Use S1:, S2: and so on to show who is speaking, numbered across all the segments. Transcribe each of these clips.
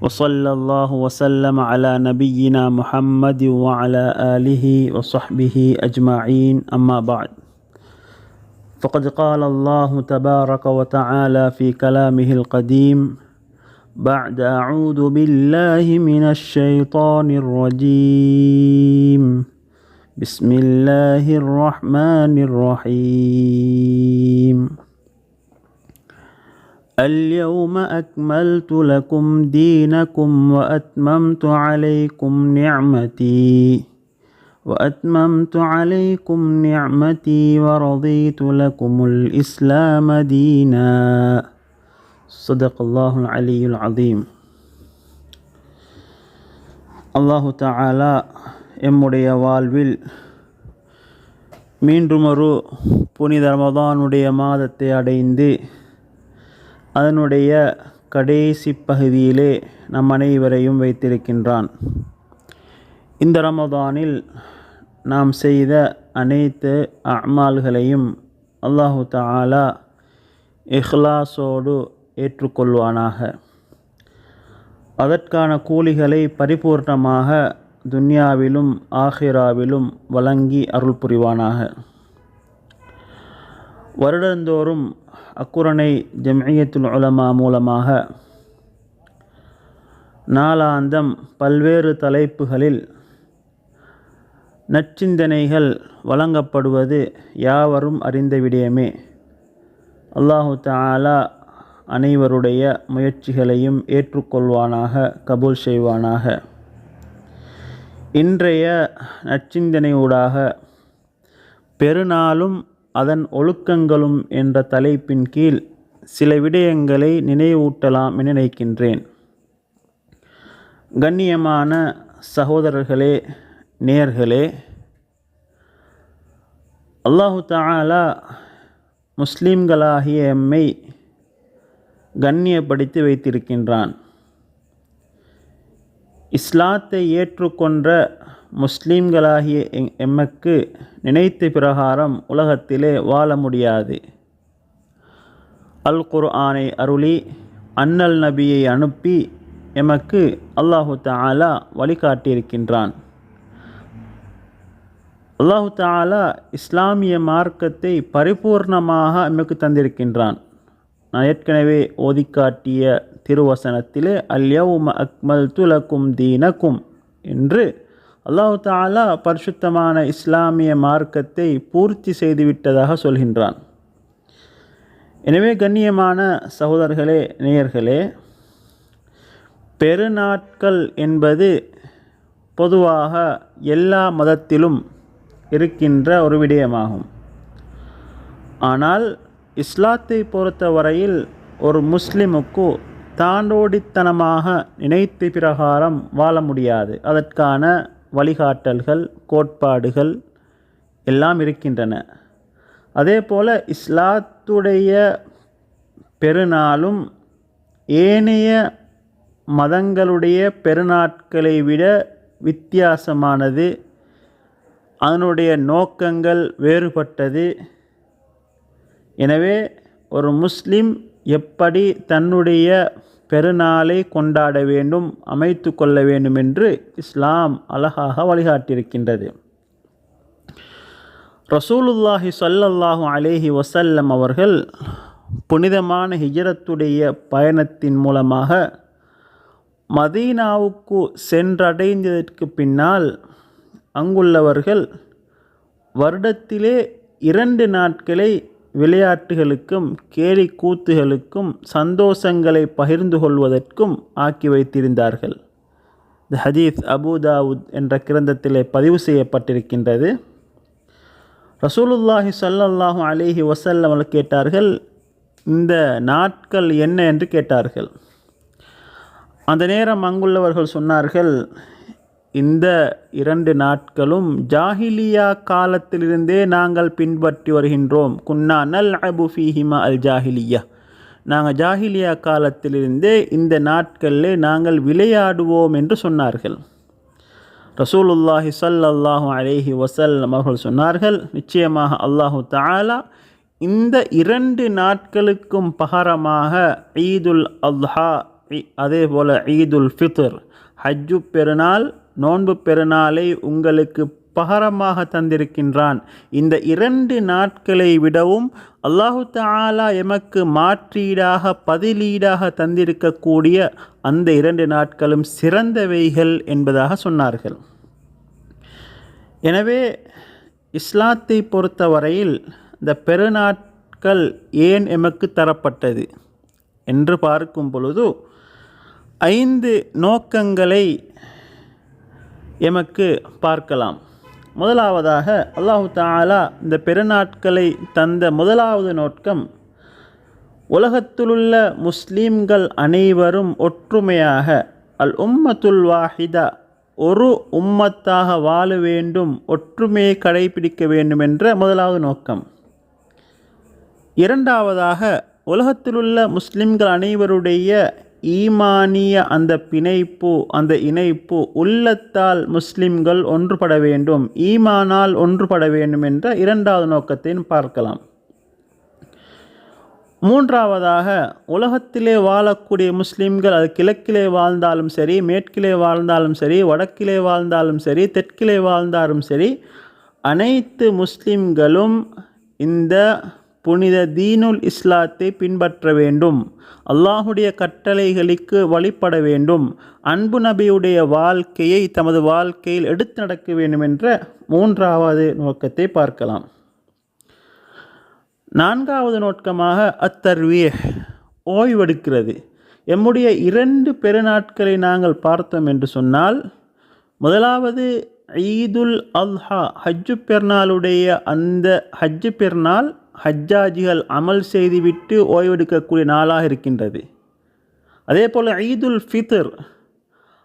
S1: وصلى الله وسلم على نبينا محمد وعلى آله وصحبه أجمعين. أما بعد فقد قال الله تبارك وتعالى في كلامه القديم بعد أعوذ بالله من الشيطان الرجيم. بسم الله الرحمن الرحيم. اليوم أكملت لكم دينكم وأتممت عليكم نعمتي وأتممت عليكم نعمتي ورضيت لكم الإسلام دينا صدق الله العلي العظيم அல்லாஹு தாலா எம்முடைய வாழ்வில் மீண்டும் ஒரு புனித ரமதானுடைய மாதத்தை அடைந்து அதனுடைய கடைசி பகுதியிலே நம் அனைவரையும் வைத்திருக்கின்றான். இந்த ரமதானில் நாம் செய்த அனைத்து அமால்களையும் அல்லாஹு தாலா இஹ்லாஸோடு ஏற்றுக்கொள்வானாக. அதற்கான கூலிகளை பரிபூர்ணமாக துன்யாவிலும் ஆஹிராவிலும் வழங்கி அருள் புரிவானாக வருடந்தோறும் அக்குரணை ஜம்இயத்துல் உலமா மூலமாக. நாளாந்தம் பல்வேறு தலைப்புகளில் நற்சிந்தனைகள் வழங்கப்படுவது யாவரும் அறிந்த விடயமே. அல்லாஹு தாலா அனைவருடைய முயற்சிகளையும் ஏற்றுக்கொள்வானாக கபூல் செய்வானாக. இன்றைய நற்சிந்தனையூடாக பெருநாளும் அதன் ஒழுக்கங்களும் என்ற தலைப்பின் கீழ் சில விடயங்களை நினைவூட்டலாம் என நினைக்கின்றேன். கண்ணியமான சகோதரர்களே நேர்களே அல்லாஹு தாலா முஸ்லீம்களாகிய எம்மை கண்ணியப்படுத்தி வைத்திருக்கின்றான். இஸ்லாத்தை ஏற்றுக்கொண்ட முஸ்லீம்களாகிய எமக்கு நினைத்த பிரகாரம் உலகத்திலே வாழ முடியாது. அல் குர்ஆனை அருளி அன்னல் நபியை அனுப்பி எமக்கு அல்லாஹு தாலா வழிகாட்டியிருக்கின்றான். அல்லாஹு தாலா இஸ்லாமிய மார்க்கத்தை பரிபூர்ணமாக எமக்கு தந்திருக்கின்றான். நான் ஏற்கனவே ஓதிக்காட்டிய திருவசனத்திலே அல்யவும அக்மல் துலக்கும் தீனக்கும் என்று அல்லாஹு தாலா பரிசுத்தமான இஸ்லாமிய மார்க்கத்தை பூர்த்தி செய்துவிட்டதாக சொல்கின்றான். எனவே கண்ணியமான சகோதரர்களே நேயர்களே பெருநாட்கள் என்பது பொதுவாக எல்லா மதத்திலும் இருக்கின்ற ஒரு விடயமாகும். ஆனால் இஸ்லாத்தை பொறுத்தவரையில் ஒரு முஸ்லிமுக்கு தாண்டோடித்தனமாக நினைத்த பிரகாரம் வாழ முடியாது. அதற்கான வழிகாட்டல்கள் கோட்பாடுகள் எல்லாம் இருக்கின்றன. அதே போல் இஸ்லாத்துடைய பெருநாளும் ஏனைய மதங்களுடைய பெருநாட்களை விட வித்தியாசமானது. அதனுடைய நோக்கங்கள் வேறுபட்டது. எனவே ஒரு முஸ்லீம் எப்படி தன்னுடைய பெருநாளை கொண்டாட வேண்டும் அமைத்து கொள்ள வேண்டும் என்று இஸ்லாம் அழகாக வழிகாட்டியிருக்கின்றது. ரசூலுல்லாஹி சொல்லல்லாஹு அலேஹி வசல்லம் அவர்கள் புனிதமான ஹிஜரத்துடைய பயணத்தின் மூலமாக மதீனாவுக்கு சென்றடைந்ததற்கு பின்னால் அங்குள்ளவர்கள் வருடத்திலே இரண்டு நாட்களை விளையாட்டுகளுக்கும் கேலி கூத்துகளுக்கும் சந்தோஷங்களை பகிர்ந்து கொள்வதற்கும் ஆக்கி வைத்திருந்தார்கள். த ஹதீஸ் அபுதாவுத் என்ற கிரந்தத்திலே பதிவு செய்யப்பட்டிருக்கின்றது. ரசூலுல்லாஹி சல்லல்லாஹு அலிஹி வசல்லம் கேட்டார்கள் இந்த நாட்கள் என்ன என்று கேட்டார்கள். அந்த நேரம் அங்குள்ளவர்கள் சொன்னார்கள் இந்த இரண்டு நாட்களும் ஜாஹிலியா காலத்திலிருந்தே நாங்கள் பின்பற்றி வருகின்றோம். குன்னா நல் அபு ஃபீஹிமா அல் ஜாஹிலியா. நாங்கள் ஜாஹிலியா காலத்திலிருந்தே இந்த நாட்களிலே நாங்கள் விளையாடுவோம் என்று சொன்னார்கள். ரசூலுல்லாஹி ஸல்லல்லாஹு அலேஹி வசல் அவர்கள் சொன்னார்கள் நிச்சயமாக அல்லாஹு தாலா இந்த இரண்டு நாட்களுக்கும் பகரமாக ஈதுல் அல்ஹா அதே போல் ஈதுல் ஃபித்ர் ஹஜ்ஜு பெருநாள் நோன்பு பெருநாளை உங்களுக்கு பகரமாக தந்திருக்கின்றான். இந்த இரண்டு நாட்களை விடவும் அல்லாஹு தாலா எமக்கு மாற்றீடாக பதிலீடாக தந்திருக்கக்கூடிய அந்த இரண்டு நாட்களும் சிறந்தவைகள் என்பதாக சொன்னார்கள். எனவே இஸ்லாத்தை பொறுத்தவரையில் இந்த பெருநாட்கள் ஏன் எமக்கு தரப்பட்டது? என்று பார்க்கும் பொழுது ஐந்து நோக்கங்களை எமக்கு பார்க்கலாம். முதலாவதாக அல்லாஹு தாலா இந்த பெருநாட்களை தந்த முதலாவது நோக்கம் உலகத்திலுள்ள முஸ்லீம்கள் அனைவரும் ஒற்றுமையாக அல் உம்மத்துல் வாஹிதா ஒரு உம்மத்தாக வாழ வேண்டும் ஒற்றுமையை கடைபிடிக்க வேண்டும் என்ற முதலாவது நோக்கம். இரண்டாவதாக உலகத்திலுள்ள முஸ்லிம்கள் அனைவருடைய ஈமானிய அந்த பிணைப்பு அந்த இணைப்பு உள்ளத்தால் முஸ்லிம்கள் ஒன்றுபட வேண்டும். ஈமானால் ஒன்றுபட வேண்டும் என்ற இரண்டாவது நோக்கத்தையும் பார்க்கலாம். மூன்றாவதாக உலகத்திலே வாழக்கூடிய முஸ்லிம்கள் அது கிழக்கிலே வாழ்ந்தாலும் சரி மேற்கிலே வாழ்ந்தாலும் சரி வடக்கிலே வாழ்ந்தாலும் சரி தெற்கிலே வாழ்ந்தாலும் சரி அனைத்து முஸ்லிம்களும் இந்த புனித தீனுல் இஸ்லாத்தை பின்பற்ற வேண்டும். அல்லாஹுடைய கட்டளைகளுக்கு வழிபட வேண்டும். அன்பு நபியுடைய வாழ்க்கையை தமது வாழ்க்கையில் எடுத்து நடக்க வேண்டும் என்ற மூன்றாவது நோக்கத்தை பார்க்கலாம். நான்காவது நோக்கமாக அத்தர்விய ஓய்வெடுக்கிறது. எம்முடைய இரண்டு பெருநாட்களை நாங்கள் பார்த்தோம் என்று சொன்னால் முதலாவது ஈதுல் அல்ஹா ஹஜ்ஜு பெருநாளுடைய அந்த ஹஜ்ஜு பெருநாள் ஹஜ்ஜாஜிகள் அமல் செய்துவிட்டு ஓய்வெடுக்கக்கூடிய நாளாக இருக்கின்றது. அதே போல் ஈதுல் ஃபித்ர்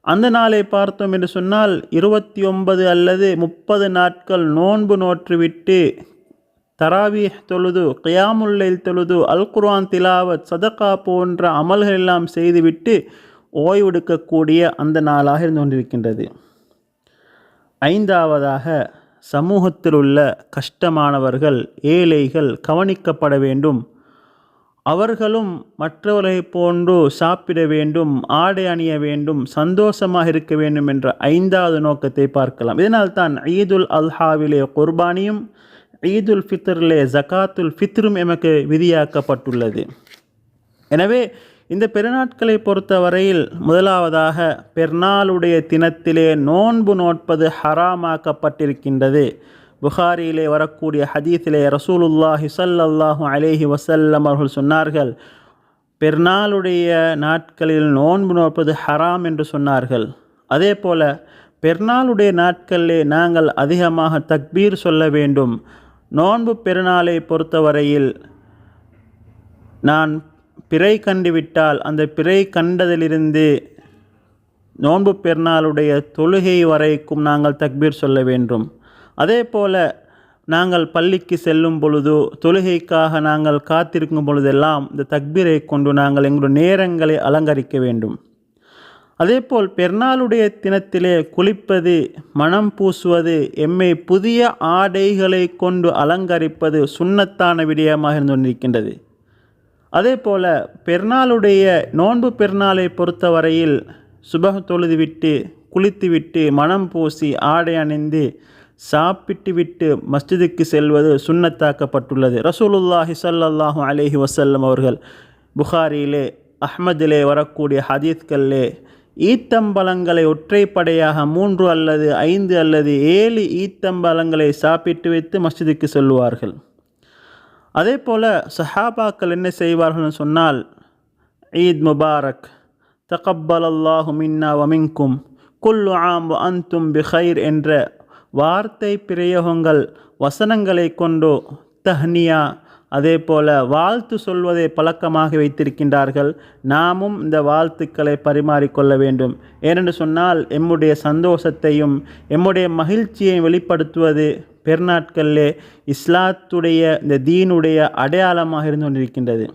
S1: அந்த நாளை பார்த்தோம் என்று சொன்னால் இருபத்தி ஒன்பது அல்லது முப்பது நாட்கள் நோன்பு நோற்றுவிட்டு தராவீஹ் தொழுது கியாமுல்லைல் தொழுது அல் குர்ஆன் திலாவத் சதகா போன்ற அமல்கள் எல்லாம் செய்துவிட்டு ஓய்வெடுக்கக்கூடிய அந்த நாளாக இருந்து கொண்டிருக்கின்றது. ஐந்தாவதாக சமூகத்தில் உள்ள கஷ்டமானவர்கள் ஏழைகள் கவனிக்கப்பட வேண்டும். அவர்களும் மற்றவர்களைப் போன்று சாப்பிட வேண்டும் ஆடை அணிய வேண்டும் சந்தோஷமாக இருக்க வேண்டும் என்ற ஐந்தாவது நோக்கத்தை பார்க்கலாம். இதனால்தான் ஈதுல் அல்ஹாவிலே குர்பானியும் ஈதுல் ஃபித்ரிலே ஜகாத்துல் ஃபித்ரும் எமக்கு விதியாக்கப்பட்டுள்ளது. எனவே இந்த பெருநாட்களை பொறுத்தவரையில் முதலாவதாக பெருநாளுடைய தினத்திலே நோன்பு நோட்பது ஹராமாக்கப்பட்டிருக்கின்றது. புகாரியிலே வரக்கூடிய ஹதீஸிலே ரசூலுல்லாஹி ஸல்லல்லாஹு அலேஹி வசல்லம் அவர்கள் சொன்னார்கள் பெருநாளுடைய நாட்களில் நோன்பு நோட்பது ஹராம் என்று சொன்னார்கள். அதே போல பெருநாளுடைய நாட்களிலே நாங்கள் அதிகமாக தக்பீர் சொல்ல வேண்டும். நோன்பு பெருநாளை பொறுத்தவரையில் நான் பிறை கண்டுவிட்டால் அந்த பிறை கண்டதிலிருந்து நோன்பு பெருநாளுடைய தொழுகை வரைக்கும் நாங்கள் தக்பீர் சொல்ல வேண்டும். அதே போல் நாங்கள் பள்ளிக்கு செல்லும் பொழுது தொழுகைக்காக நாங்கள் காத்திருக்கும் பொழுதெல்லாம் இந்த தக்பீரை கொண்டு நாங்கள் எங்களுடைய நேரங்களை அலங்கரிக்க வேண்டும். அதேபோல் பெருநாளுடைய தினத்திலே குளிப்பது மனம் பூசுவது எம்மை புதிய ஆடைகளை கொண்டு அலங்கரிப்பது சுண்ணத்தான விடயமாக இருந்து கொண்டிருக்கின்றது அதே போல பெருநாளுடைய நோன்பு பெருநாளை பொறுத்தவரையில் சுபக தொழுதுவிட்டு குளித்துவிட்டு மனம் பூசி ஆடை அணிந்து சாப்பிட்டு விட்டு மஸ்ஜிதுக்கு செல்வது சுண்ணத்தாக்கப்பட்டுள்ளது. ரசூலுல்லாஹி சல்லாஹூ அலேஹி வசல்லம் அவர்கள் புகாரியிலே அஹ்மதிலே வரக்கூடிய ஹதீஸ்கல்லே ஈத்தம்பழங்களை ஒற்றைப்படையாக மூன்று அல்லது ஐந்து அல்லது ஏழு ஈத்தம்பழங்களை சாப்பிட்டு வைத்து மஸ்ஜிதுக்கு செல்வார்கள் அதே போல் சஹாபாக்கள் என்ன செய்வார்கள்னு சொன்னால் ஈத் முபாரக் தகப்பல் அல்லாஹு மின்னா வமிங்கும் குல்லு ஆம் அந்தும் பிஹைர் என்ற வார்த்தை பிரயோகங்கள் வசனங்களை கொண்டு தஹ்னியா அதே போல வாழ்த்து சொல்வதை பழக்கமாக வைத்திருக்கின்றார்கள். நாமும் இந்த வாழ்த்துக்களை பரிமாறிக்கொள்ள வேண்டும். ஏனென்று சொன்னால் எம்முடைய சந்தோஷத்தையும் எம்முடைய மகிழ்ச்சியை வெளிப்படுத்துவது பெருநாட்களிலே இஸ்லாத்துடைய இந்த தீனுடைய அடையாளமாக இருந்து கொண்டிருக்கின்றது.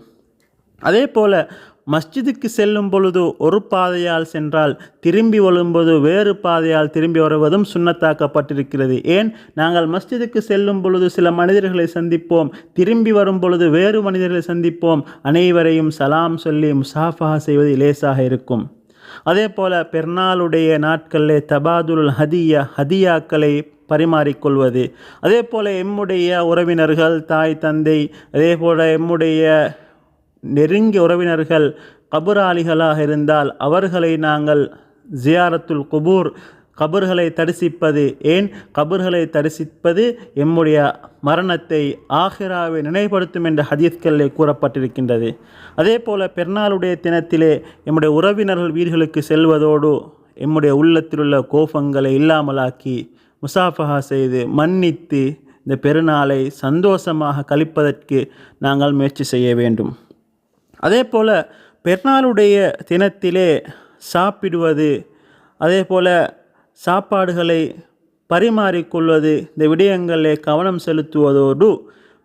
S1: அதே போல் மஸ்ஜிதுக்கு செல்லும் பொழுது ஒரு பாதையால் சென்றால் திரும்பி வரும்போது வேறு பாதையால் திரும்பி வருவதும் சுண்ணத்தாக்கப்பட்டிருக்கிறது. ஏன்? நாங்கள் மஸ்ஜிதுக்கு செல்லும் பொழுது சில மனிதர்களை சந்திப்போம். திரும்பி வரும் பொழுது வேறு மனிதர்களை சந்திப்போம். அனைவரையும் சலாம் சொல்லி முசாஃபா செய்வது லேசாக இருக்கும். அதே போல பெருநாளுடைய நாட்களிலே தபாதுல் ஹதியா ஹதியாக்களை பரிமாறிக்கொள்வது. அதே போல் எம்முடைய உறவினர்கள் தாய் தந்தை அதே போல் எம்முடைய நெருங்கிய உறவினர்கள் கபுராளிகளாக இருந்தால் அவர்களை நாங்கள் ஜியாரத்துல் குபூர் கபர்களை தரிசிப்பது. ஏன்? கபர்களை தரிசிப்பது எம்முடைய மரணத்தை ஆஹிராவை நினைப்படுத்தும் என்ற ஹதீஸ்களிலே கூறப்பட்டிருக்கின்றது. அதே போல பெருநாளுடைய தினத்திலே எம்முடைய உறவினர்கள் வீடுகளுக்கு செல்வதோடு எம்முடைய உள்ளத்திலுள்ள கோபங்களை இல்லாமலாக்கி முசாஃபஹா செய்து மன்னித்து இந்த பெருநாளை சந்தோஷமாக கழிப்பதற்கு நாங்கள் முயற்சி செய்ய வேண்டும். அதே போல் பெருநாளுடைய தினத்திலே சாப்பிடுவது அதே போல் சாப்பாடுகளை பரிமாறிக்கொள்வது இந்த விடயங்களில் கவனம் செலுத்துவதோடு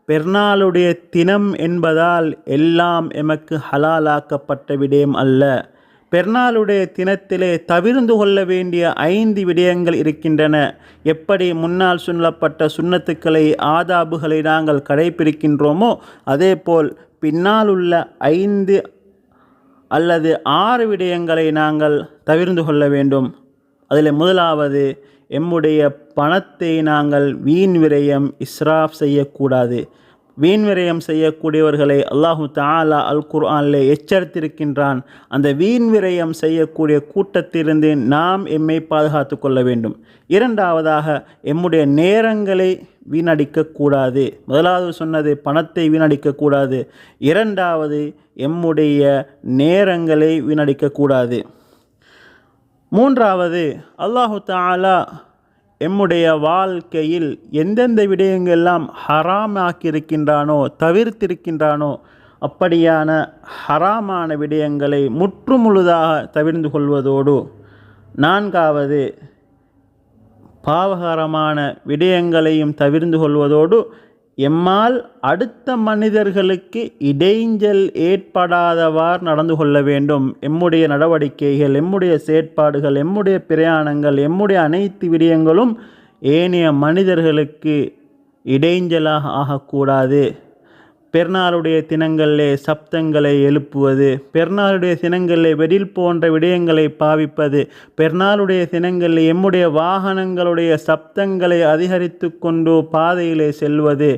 S1: பெருநாளுடைய தினம் என்பதால் எல்லாம் எமக்கு ஹலாலாக்கப்பட்ட விடயம் அல்ல. பெருநாளுடைய தினத்திலே தவிர்ந்து கொள்ள வேண்டிய ஐந்து விடயங்கள் இருக்கின்றன. எப்படி முன்னால் சொல்லப்பட்ட சுண்ணத்துக்களை ஆதாபுகளை நாங்கள் கடைபிடிக்கின்றோமோ அதேபோல் பின்னால் உள்ள ஐந்து அல்லது ஆறு விடயங்களை நாங்கள் தவிர்ந்து கொள்ள வேண்டும். அதில் முதலாவது எம்முடைய பணத்தை நாங்கள் வீண் விரயம் இஸ்ராஃப் செய்யக்கூடாது. வீண் விரயம் செய்யக்கூடியவர்களை அல்லாஹு தாலா அல் குர்ஆனில் எச்சரித்திருக்கின்றான். அந்த வீண் விரயம் செய்யக்கூடிய கூட்டத்திலிருந்து நாம் எம்மை பாதுகாத்து கொள்ள வேண்டும். இரண்டாவதாக எம்முடைய நேரங்களை வீணடிக்கக்கூடாது முதலாவது சொன்னது பணத்தை வீணடிக்கக்கூடாது இரண்டாவது எம்முடைய நேரங்களை வீணடிக்கக்கூடாது மூன்றாவது அல்லாஹு தாலா எம்முடைய வாழ்க்கையில் எந்தெந்த விடயங்கள்லாம் ஹராமாக்கியிருக்கின்றானோ தவிர்த்திருக்கின்றானோ அப்படியான ஹராமான விடயங்களை முற்றுமுழுதாக தவிர்ந்து கொள்வதோடு நான்காவது பாவகரமான விடயங்களையும் தவிர்ந்து கொள்வதோடு எம்மால் அடுத்த மனிதர்களுக்கு இடைஞ்சல் ஏற்படாதவாறு நடந்து கொள்ள வேண்டும். எம்முடைய நடவடிக்கைகள் எம்முடைய செயற்பாடுகள் எம்முடைய பிரயாணங்கள் எம்முடைய அனைத்து விடயங்களும் ஏனைய மனிதர்களுக்கு இடைஞ்சலாக ஆகக்கூடாது. பெருநாளுடைய தினங்களிலே சப்தங்களை எழுப்புவது பெருநாளுடைய தினங்களிலே வெடில் போன்ற விடயங்களை பாவிப்பது பெருநாளுடைய தினங்களில் எம்முடைய வாகனங்களுடைய சப்தங்களை அதிகரித்து கொண்டு பாதையிலே செல்வது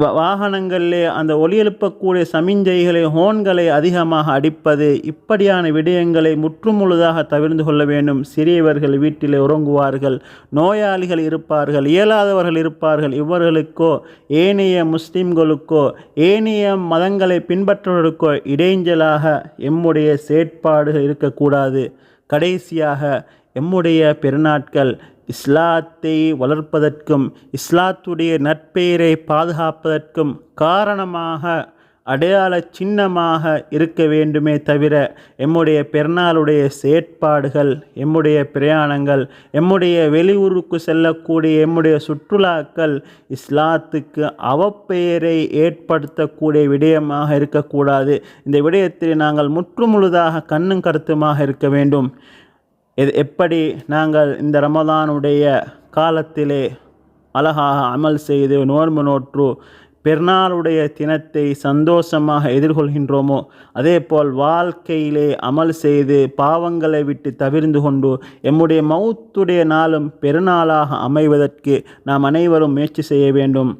S1: வாகனங்களிலே அந்த ஒலி எழுப்பக்கூடிய சமிஞ்சைகளை ஹோன்களை அதிகமாக அடிப்பது இப்படியான விடயங்களை முற்றுமுழுதாக தவிர்ந்து கொள்ள வேண்டும். சிறியவர்கள் வீட்டில் உறங்குவார்கள் நோயாளிகள் இருப்பார்கள் இயலாதவர்கள் இருப்பார்கள். இவர்களுக்கோ ஏனைய முஸ்லிம்களுக்கோ ஏனைய மதங்களை பின்பற்றுவதற்கோ இடைஞ்சலாக எம்முடைய செயற்பாடுகள் இருக்கக்கூடாது. கடைசியாக எம்முடைய பெருநாட்கள் இஸ்லாத்தை வளர்ப்பதற்கும் இஸ்லாத்துடைய நட்பெயரை பாதுகாப்பதற்கும் காரணமாக அடையாள சின்னமாக இருக்க வேண்டுமே தவிர எம்முடைய பெருநாளுடைய செயற்பாடுகள் எம்முடைய பிரயாணங்கள் எம்முடைய வெளியூருக்கு செல்லக்கூடிய எம்முடைய சுற்றுலாக்கள் இஸ்லாத்துக்கு அவப்பெயரை ஏற்படுத்தக்கூடிய விடயமாக இருக்கக்கூடாது. இந்த விடயத்தில் நாங்கள் முற்றுமுழுதாக கண்ணும் கருத்துமாக இருக்க வேண்டும். இது எப்படி நாங்கள் இந்த ரமதானுடைய காலத்திலே அழகாக அமல் செய்து நோன்பு நோற்று பெருநாளுடைய தினத்தை சந்தோஷமாக எதிர்கொள்கின்றோமோ அதேபோல் வாழ்க்கையிலே அமல் செய்து பாவங்களை விட்டு தவிர்ந்து கொண்டு எம்முடைய மௌத்துடைய நாளும் பெருநாளாக அமைவதற்கு நாம் அனைவரும் முயற்சி செய்ய வேண்டும்.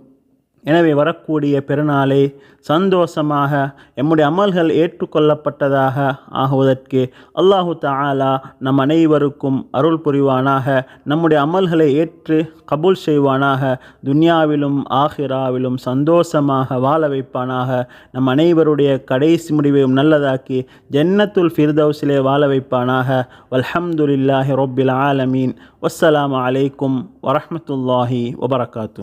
S1: எனவே வரக்கூடிய பெருநாளை சந்தோஷமாக எம்முடைய அமல்கள் ஏற்றுக்கொள்ளப்பட்டதாக ஆகுவதற்கு அல்லாஹு தாலா நம் அனைவருக்கும் அருள் புரிவானாக நம்முடைய அமல்களை ஏற்று கபூல் செய்வானாக துன்யாவிலும் ஆஹிராவிலும் சந்தோஷமாக வாழ வைப்பானாக. நம் அனைவருடைய கடைசி முடிவையும் நல்லதாக்கி ஜன்னத்துல் ஃபிர்தௌஸிலே வாழ வைப்பானாக. வல்ஹம்துலில்லாஹி ரொப்பில் ஆலமீன். வஸ்ஸலாம் அலைக்கும் வரமத்துல்லாஹி வபரகாத்து